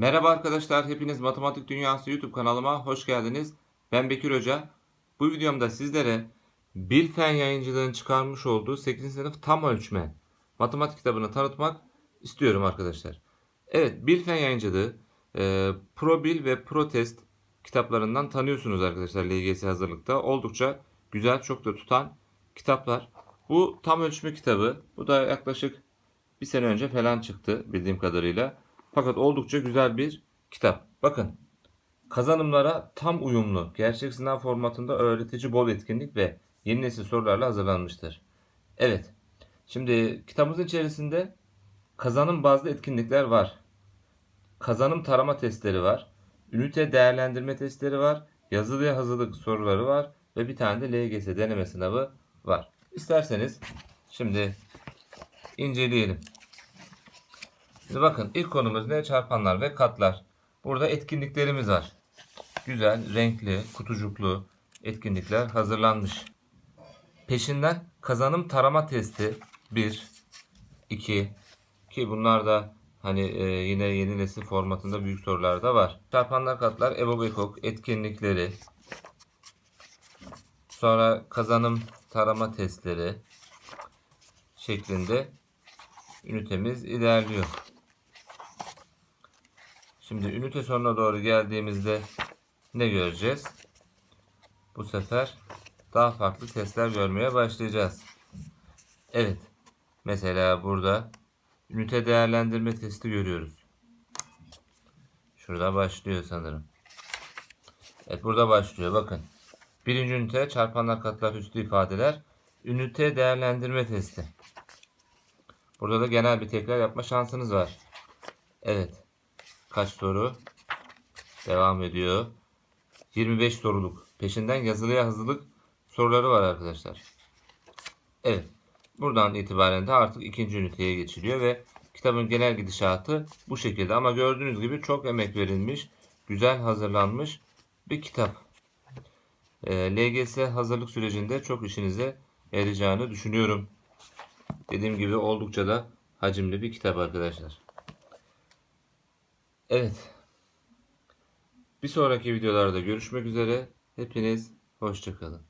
Merhaba arkadaşlar, hepiniz Matematik Dünyası YouTube kanalıma hoş geldiniz. Ben Bekir Hoca. Bu videomda sizlere Bilfen yayıncılığın çıkarmış olduğu 8. sınıf tam ölçme matematik kitabını tanıtmak istiyorum arkadaşlar. Evet, Bilfen yayıncılığı e, ProBil ve ProTest kitaplarından tanıyorsunuz arkadaşlar LGS hazırlıkta. Oldukça güzel, çok da tutan kitaplar. Bu tam ölçme kitabı. Bu da yaklaşık bir sene önce falan çıktı bildiğim kadarıyla. Fakat oldukça güzel bir kitap. Bakın kazanımlara tam uyumlu, gerçek sınav formatında öğretici bol etkinlik ve yeni nesil sorularla hazırlanmıştır. Evet, şimdi kitabımızın içerisinde kazanım bazlı etkinlikler var. Kazanım tarama testleri var. Ünite değerlendirme testleri var. Yazılıya hazırlık soruları var. Ve bir tane de LGS deneme sınavı var. İsterseniz şimdi inceleyelim. Şimdi bakın ilk konumuz ne? Çarpanlar ve katlar. Burada etkinliklerimiz var. Güzel, renkli, kutucuklu etkinlikler hazırlanmış. Peşinden kazanım tarama testi 1, 2 ki bunlar da hani e, yine yeni nesil formatında büyük sorularda var. Çarpanlar katlar, Ebo Bekok etkinlikleri. Sonra kazanım tarama testleri şeklinde ünitemiz ilerliyor. Şimdi ünite sonuna doğru geldiğimizde ne göreceğiz? Bu sefer daha farklı testler görmeye başlayacağız. Evet. Mesela burada ünite değerlendirme testi görüyoruz. Şurada başlıyor sanırım. Evet burada başlıyor bakın. Birinci ünite çarpanlar katlar üstü ifadeler. Ünite değerlendirme testi. Burada da genel bir tekrar yapma şansınız var. Evet. Kaç soru? Devam ediyor. 25 soruluk. Peşinden yazılıya hazırlık soruları var arkadaşlar. Evet. Buradan itibaren de artık ikinci üniteye geçiliyor ve kitabın genel gidişatı bu şekilde. Ama gördüğünüz gibi çok emek verilmiş, güzel hazırlanmış bir kitap. Ee, LGS hazırlık sürecinde çok işinize yarayacağını düşünüyorum. Dediğim gibi oldukça da hacimli bir kitap arkadaşlar. Evet. Bir sonraki videolarda görüşmek üzere. Hepiniz hoşçakalın.